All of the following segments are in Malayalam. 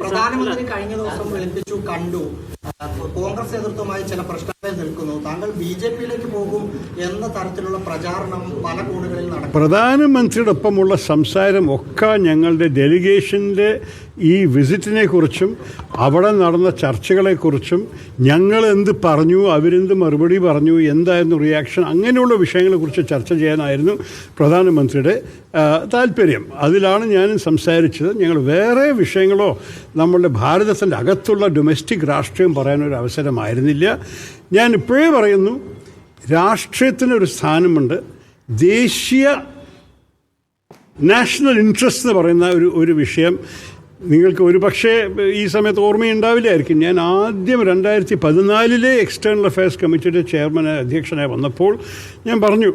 പ്രധാനമന്ത്രി കഴിഞ്ഞ ദിവസം വിളിപ്പിച്ചു കണ്ടു. കോൺഗ്രസ് നേതൃത്വമായി ചില പ്രശ്നങ്ങൾ നിൽക്കുന്നു. താങ്കൾ ബി ജെ പിയിലേക്ക് പോകും എന്ന തരത്തിലുള്ള പ്രചാരണം പല കോണുകളിൽ നടക്കും പ്രധാനമന്ത്രിയുടെ ഒപ്പമുള്ള സംസാരം ഒക്കെ ഞങ്ങളുടെ ഡെലിഗേഷന്റെ ഈ വിസിറ്റിനെക്കുറിച്ചും അവിടെ നടന്ന ചർച്ചകളെക്കുറിച്ചും ഞങ്ങൾ എന്ത് പറഞ്ഞു അവരെന്ത് മറുപടി പറഞ്ഞു എന്തായിരുന്നു റിയാക്ഷൻ അങ്ങനെയുള്ള വിഷയങ്ങളെക്കുറിച്ച് ചർച്ച ചെയ്യാനായിരുന്നു പ്രധാനമന്ത്രിയുടെ താല്പര്യം. അതിലാണ് ഞാനും സംസാരിച്ചത്. ഞങ്ങൾ വേറെ വിഷയങ്ങളോ നമ്മളുടെ ഭാരതത്തിന്റെ അകത്തുള്ള ഡൊമസ്റ്റിക് രാഷ്ട്രീയം പറയാനൊരു അവസരമായിരുന്നില്ല. ഞാൻ ഇപ്പോഴേ പറയുന്നു രാഷ്ട്രീയത്തിനൊരു സ്ഥാനമുണ്ട്. ദേശീയ നാഷണൽ ഇൻട്രസ്റ്റ് എന്ന് പറയുന്ന ഒരു ഒരു വിഷയം. നിങ്ങൾക്ക് ഒരു പക്ഷേ ഈ സമയത്ത് ഓർമ്മയുണ്ടാവില്ലായിരിക്കും. ഞാൻ ആദ്യം രണ്ടായിരത്തി പതിനാലിലെ എക്സ്റ്റേണൽ അഫയേഴ്സ് കമ്മിറ്റിയുടെ ചെയർമാനായി അധ്യക്ഷനായി വന്നപ്പോൾ ഞാൻ പറഞ്ഞു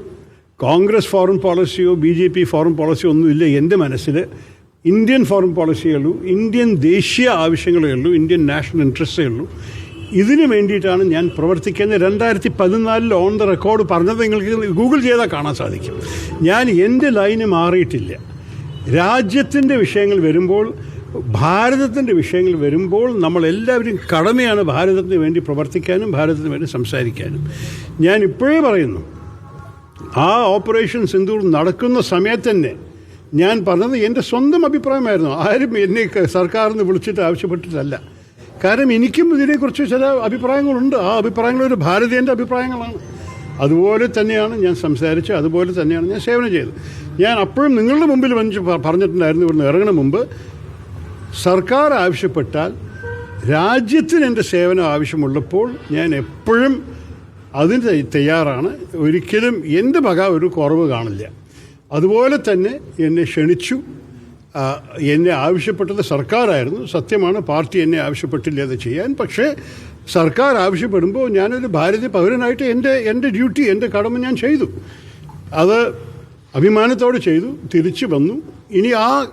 കോൺഗ്രസ് ഫോറിൻ പോളിസിയോ ബി ജെ പി ഫോറിൻ പോളിസിയോ ഒന്നുമില്ല എന്റെ മനസ്സിൽ ഇന്ത്യൻ ഫോറിൻ പോളിസിയേ ഉള്ളൂ ഇന്ത്യൻ ദേശീയ ആവശ്യങ്ങളേ ഉള്ളൂ ഇന്ത്യൻ നാഷണൽ ഇൻട്രസ്റ്റേ ഉള്ളൂ. ഇതിനു വേണ്ടിയിട്ടാണ് ഞാൻ പ്രവർത്തിക്കുന്നത്. രണ്ടായിരത്തി പതിനാലിൽ ഓൺ ദ റെക്കോർഡ് പറഞ്ഞത് നിങ്ങൾക്ക് ഗൂഗിൾ ചെയ്താൽ കാണാൻ സാധിക്കും. ഞാൻ എന്റെ ലൈന് മാറിയിട്ടില്ല. രാജ്യത്തിന്റെ വിഷയങ്ങൾ വരുമ്പോൾ ഭാരതത്തിന്റെ വിഷയങ്ങൾ വരുമ്പോൾ നമ്മളെല്ലാവരും കടമയാണ് ഭാരതത്തിന് വേണ്ടി പ്രവർത്തിക്കാനും ഭാരതത്തിന് വേണ്ടി സംസാരിക്കാനും. ഞാൻ ഇപ്പോഴേ പറയുന്നു ആ ഓപ്പറേഷൻ സിന്ദൂർ നടക്കുന്ന സമയത്ത് തന്നെ ഞാൻ പറഞ്ഞത് എന്റെ സ്വന്തം അഭിപ്രായമായിരുന്നു. ആരും എന്നെ നിന്ന് വിളിച്ചിട്ട് ആവശ്യപ്പെട്ടിട്ടല്ല. കാരണം എനിക്കും ഇതിനെക്കുറിച്ച് ചില അഭിപ്രായങ്ങളുണ്ട്. ആ അഭിപ്രായങ്ങൾ ഒരു ഭാരതീയന്റെ അഭിപ്രായങ്ങളാണ്. അതുപോലെ തന്നെയാണ് ഞാൻ സംസാരിച്ച് അതുപോലെ തന്നെയാണ് ഞാൻ സേവനം ചെയ്തത്. ഞാൻ അപ്പോഴും നിങ്ങളുടെ മുമ്പിൽ വഞ്ചി പറഞ്ഞിട്ടുണ്ടായിരുന്നു ഇവിടുന്ന് ഇറങ്ങണ മുമ്പ്. സർക്കാർ ആവശ്യപ്പെട്ടാൽ രാജ്യത്തിന് എന്റെ സേവനം ആവശ്യമുള്ളപ്പോൾ ഞാൻ എപ്പോഴും അതിന് തയ്യ- തയ്യാറാണ്. ഒരിക്കലും എന്റെ വക ഒരു കുറവ് കാണില്ല. അതുപോലെ തന്നെ എന്നെ ക്ഷണിച്ചു. എന്നെ ആവശ്യപ്പെട്ടത് സർക്കാരായിരുന്നു. സത്യമാണ് പാർട്ടി എന്നെ ആവശ്യപ്പെട്ടില്ല അത് ചെയ്യാൻ. പക്ഷേ സർക്കാർ ആവശ്യപ്പെടുമ്പോൾ ഞാനൊരു ഭാരതീയ പൗരനായിട്ട് എന്റെ എന്റെ ഡ്യൂട്ടി എന്റെ കടമ ഞാൻ ചെയ്തു. അത് അഭിമാനത്തോടെ ചെയ്തു. തിരിച്ചു വന്നു. ഇനി ആ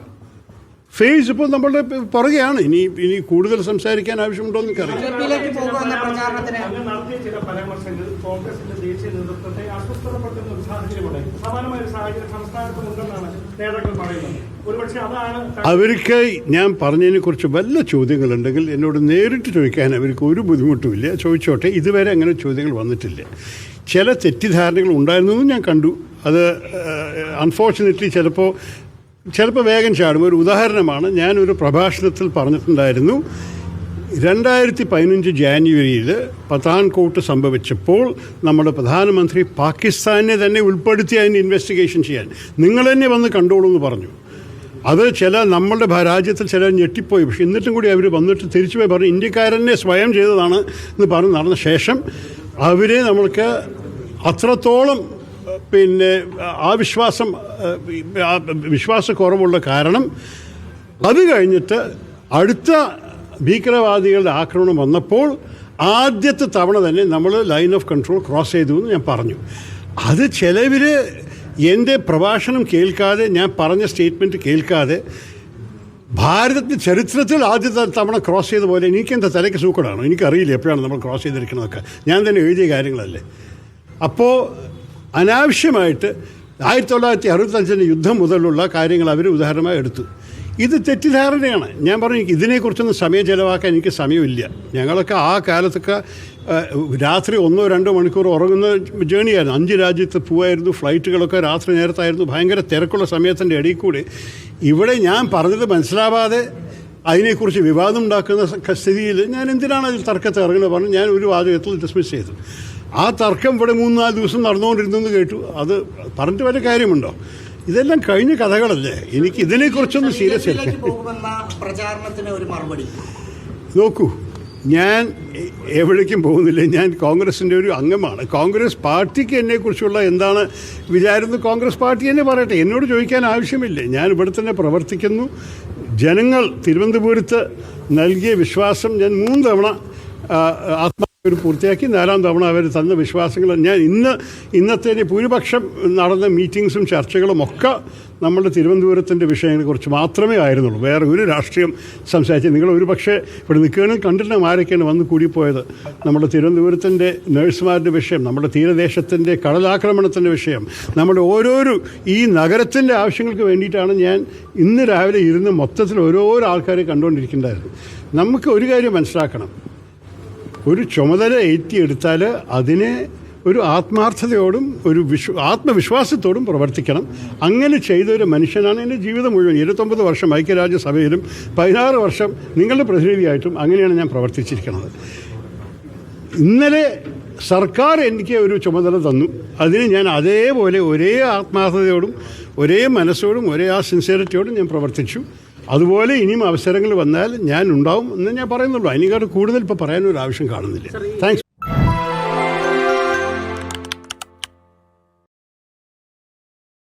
ഫേസ് ഇപ്പോൾ നമ്മളുടെ പുറകെയാണ്. ഇനി ഇനി കൂടുതൽ സംസാരിക്കാൻ ആവശ്യമുണ്ടോ എന്ന് അതാണ് അവർക്ക് ഞാൻ പറഞ്ഞതിനെ കുറിച്ച് വല്ല ചോദ്യങ്ങളുണ്ടെങ്കിൽ എന്നോട് നേരിട്ട് ചോദിക്കാൻ അവർക്ക് ഒരു ബുദ്ധിമുട്ടുമില്ല ചോദിച്ചോട്ടെ ഇതുവരെ അങ്ങനെ ചോദ്യങ്ങൾ വന്നിട്ടില്ല. ചില തെറ്റിദ്ധാരണകൾ ഉണ്ടായിരുന്നതും ഞാൻ കണ്ടു. അത് അൺഫോർച്ചുനേറ്റ്ലി ചിലപ്പോൾ ചിലപ്പോൾ വേഗം ചാടും. ഒരു ഉദാഹരണമാണ് ഞാനൊരു പ്രഭാഷണത്തിൽ പറഞ്ഞിട്ടുണ്ടായിരുന്നു. രണ്ടായിരത്തി പതിനഞ്ച് ജാനുവരിയിൽ പത്താൻകോട്ട് സംഭവിച്ചപ്പോൾ നമ്മുടെ പ്രധാനമന്ത്രി പാകിസ്ഥാനെ തന്നെ ഉൾപ്പെടുത്തി അതിന് ഇൻവെസ്റ്റിഗേഷൻ ചെയ്യാൻ. നിങ്ങൾ തന്നെ വന്ന് കണ്ടോളൂ എന്ന് പറഞ്ഞു. അത് ചില നമ്മളുടെ രാജ്യത്തിൽ ചില ഞെട്ടിപ്പോയി. പക്ഷെ എന്നിട്ടും കൂടി അവർ വന്നിട്ട് തിരിച്ചു പോയി പറഞ്ഞു ഇന്ത്യക്കാരനെ സ്വയം ചെയ്തതാണ് എന്ന് പറഞ്ഞ് നടന്ന ശേഷം അവരെ നമ്മൾക്ക് അത്രത്തോളം പിന്നെ ആ വിശ്വാസം വിശ്വാസക്കുറവുള്ള കാരണം അത് കഴിഞ്ഞിട്ട് അടുത്ത ഭീകരവാദികളുടെ ആക്രമണം വന്നപ്പോൾ ആദ്യത്തെ തവണ തന്നെ നമ്മൾ ലൈൻ ഓഫ് കൺട്രോൾ ക്രോസ് ചെയ്തു എന്ന് ഞാൻ പറഞ്ഞു. അത് ചിലവർ എന്റെ പ്രഭാഷണം കേൾക്കാതെ ഞാൻ പറഞ്ഞ സ്റ്റേറ്റ്മെന്റ് കേൾക്കാതെ ഭാരതത്തിന്റെ ചരിത്രത്തിൽ ആദ്യത്തെ തവണ ക്രോസ് ചെയ്ത പോലെ എനിക്കെന്താ തലയ്ക്ക് സൂക്കടാണോ? എനിക്കറിയില്ല എപ്പോഴാണ് നമ്മൾ ക്രോസ് ചെയ്തിരിക്കണതൊക്കെ. ഞാൻ തന്നെ എഴുതിയ കാര്യങ്ങളല്ലേ. അപ്പോൾ അനാവശ്യമായിട്ട് ആയിരത്തി തൊള്ളായിരത്തി അറുപത്തഞ്ചിന് യുദ്ധം മുതലുള്ള കാര്യങ്ങൾ അവർ ഉദാഹരണമായി എടുത്തു. ഇത് തെറ്റിദ്ധാരണയാണ്. ഞാൻ പറഞ്ഞു ഇതിനെക്കുറിച്ചൊന്നും സമയം ചിലവാക്കാൻ എനിക്ക് സമയമില്ല. ഞങ്ങളൊക്കെ ആ കാലത്തൊക്കെ രാത്രി ഒന്നോ രണ്ടോ മണിക്കൂർ ഉറങ്ങുന്ന ജേണിയായിരുന്നു. അഞ്ച് രാജ്യത്ത് പോവായിരുന്നു ഫ്ലൈറ്റുകളൊക്കെ രാത്രി നേരത്തായിരുന്നു ഭയങ്കര തിരക്കുള്ള സമയത്തിന്റെ ഇടയിൽ കൂടി. ഇവിടെ ഞാൻ പറഞ്ഞത് മനസ്സിലാവാതെ അതിനെക്കുറിച്ച് വിവാദം ഉണ്ടാക്കുന്ന സ്ഥിതിയിൽ ഞാൻ എന്തിനാണ് അതിൽ തർക്കത്തിൽ ഇറങ്ങുന്നത്? പറഞ്ഞു ഞാൻ ഒരു വാചകത്തിൽ ഡിസ്മിസ് ചെയ്തു. ആ തർക്കം ഇവിടെ മൂന്ന് നാല് ദിവസം നടന്നുകൊണ്ടിരുന്നെന്ന് കേട്ടു. അത് പറഞ്ഞിട്ട് വല്ല കാര്യമുണ്ടോ? ഇതെല്ലാം കഴിഞ്ഞ കഥകളല്ലേ? എനിക്ക് ഇതിനെക്കുറിച്ചൊന്നും സീരിയസ് ഇല്ല നോക്കൂ ഞാൻ എവിടേക്കും പോകുന്നില്ല. ഞാൻ കോൺഗ്രസിന്റെ ഒരു അംഗമാണ്. കോൺഗ്രസ് പാർട്ടിക്ക് എന്നെക്കുറിച്ചുള്ള എന്താണ് വിചാരം കോൺഗ്രസ് പാർട്ടി തന്നെ പറയട്ടെ. എന്നോട് ചോദിക്കാൻ ആവശ്യമില്ല. ഞാൻ ഇവിടെ തന്നെ പ്രവർത്തിക്കുന്നു. ജനങ്ങൾ തിരുവനന്തപുരത്ത് നൽകിയ വിശ്വാസം ഞാൻ മൂന്ന് തവണ ആ, ആത്മാവ് പൂർത്തിയാക്കി നാലാം തവണ അവർ തന്ന വിശ്വാസങ്ങൾ. ഞാൻ ഇന്ന് ഇന്നത്തെ ഭൂരിപക്ഷം നടന്ന മീറ്റിങ്സും ചർച്ചകളും ഒക്കെ നമ്മുടെ തിരുവനന്തപുരത്തിന്റെ വിഷയങ്ങളെക്കുറിച്ച് മാത്രമേ ആയിരുന്നുള്ളൂ. വേറെ ഒരു രാഷ്ട്രീയം സംസാരിച്ച് നിങ്ങൾ ഒരു പക്ഷേ ഇവിടെ നിൽക്കുകയാണെങ്കിൽ കണ്ടിട്ടും ആരൊക്കെയാണ് വന്ന് കൂടിപ്പോയത് നമ്മുടെ തിരുവനന്തപുരത്തിന്റെ നഴ്സുമാരുടെ വിഷയം നമ്മുടെ തീരദേശത്തിന്റെ കടലാക്രമണത്തിന്റെ വിഷയം നമ്മുടെ ഓരോരോ ഈ നഗരത്തിന്റെ ആവശ്യങ്ങൾക്ക് വേണ്ടിയിട്ടാണ് ഞാൻ ഇന്ന് രാവിലെ ഇരുന്ന് മൊത്തത്തിൽ ഓരോരോ ആൾക്കാരെ കണ്ടുകൊണ്ടിരിക്കേണ്ടായിരുന്നു നമുക്ക് ഒരു കാര്യം മനസ്സിലാക്കണം. ഒരു ചുമതല ഏറ്റിയെടുത്താൽ അതിനെ ഒരു ആത്മാർത്ഥതയോടും ഒരു വിശ്വ ആത്മവിശ്വാസത്തോടും പ്രവർത്തിക്കണം. അങ്ങനെ ചെയ്ത ഒരു മനുഷ്യനാണ് എന്റെ ജീവിതം മുഴുവൻ. ഇരുപത്തൊമ്പത് വർഷം ഐക്യരാജ്യസഭയിലും പതിനാറ് വർഷം നിങ്ങളുടെ പ്രതിനിധിയായിട്ടും അങ്ങനെയാണ് ഞാൻ പ്രവർത്തിച്ചിരിക്കുന്നത്. ഇന്നലെ സർക്കാർ എനിക്ക് ഒരു ചുമതല തന്നു. അതിന് ഞാൻ അതേപോലെ ഒരേ ആത്മാർത്ഥതയോടും ഒരേ മനസ്സോടും ഒരേ ആ സിൻസിയറിറ്റിയോടും ഞാൻ പ്രവർത്തിച്ചു. അതുപോലെ ഇനിയും അവസരങ്ങൾ വന്നാൽ ഞാൻ ഉണ്ടാവും എന്ന് ഞാൻ പറയുന്നുള്ളൂ. അതിനേക്കാട് കൂടുതൽ ഇപ്പോൾ പറയാനൊരു ആവശ്യം കാണുന്നില്ല താങ്ക്സ്